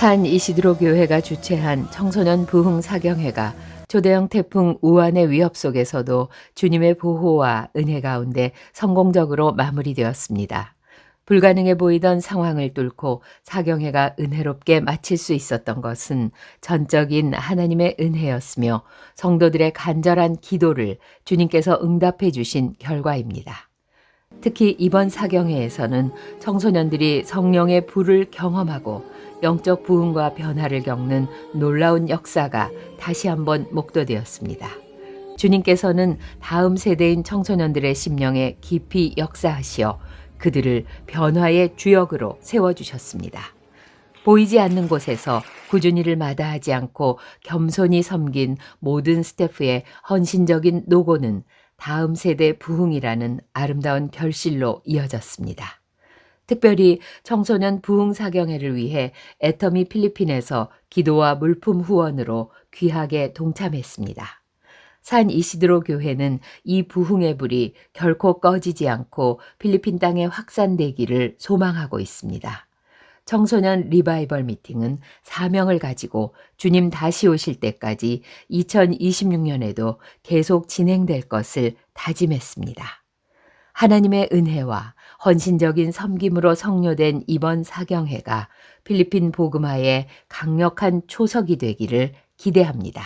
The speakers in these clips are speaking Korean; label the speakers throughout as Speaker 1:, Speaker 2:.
Speaker 1: 산 이시드로 교회가 주최한 청소년 부흥 사경회가 초대형 태풍 우한의 위협 속에서도 주님의 보호와 은혜 가운데 성공적으로 마무리되었습니다. 불가능해 보이던 상황을 뚫고 사경회가 은혜롭게 마칠 수 있었던 것은 전적인 하나님의 은혜였으며 성도들의 간절한 기도를 주님께서 응답해 주신 결과입니다. 특히 이번 사경회에서는 청소년들이 성령의 불을 경험하고 영적 부흥과 변화를 겪는 놀라운 역사가 다시 한번 목도되었습니다. 주님께서는 다음 세대인 청소년들의 심령에 깊이 역사하시어 그들을 변화의 주역으로 세워주셨습니다. 보이지 않는 곳에서 꾸준히 를 마다하지 않고 겸손히 섬긴 모든 스태프의 헌신적인 노고는 다음 세대 부흥이라는 아름다운 결실로 이어졌습니다. 특별히 청소년 부흥 사경회를 위해 애터미 필리핀에서 기도와 물품 후원으로 귀하게 동참했습니다. 산 이시드로 교회는 이 부흥의 불이 결코 꺼지지 않고 필리핀 땅에 확산되기를 소망하고 있습니다. 청소년 리바이벌 미팅은 사명을 가지고 주님 다시 오실 때까지 2026년에도 계속 진행될 것을 다짐했습니다. 하나님의 은혜와 헌신적인 섬김으로 성료된 이번 사경회가 필리핀 복음화의 강력한 초석이 되기를 기대합니다.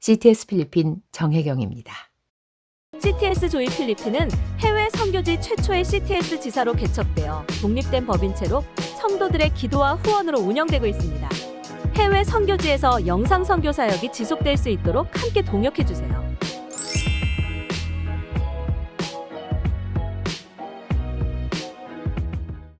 Speaker 1: CTS 필리핀 정혜경입니다.
Speaker 2: CTS 조이 필리핀은 해외 선교지 최초의 CTS 지사로 개척되어 독립된 법인체로 성도들의 기도와 후원으로 운영되고 있습니다. 해외 선교지에서 영상 선교 사역이 지속될 수 있도록 함께 동역해 주세요.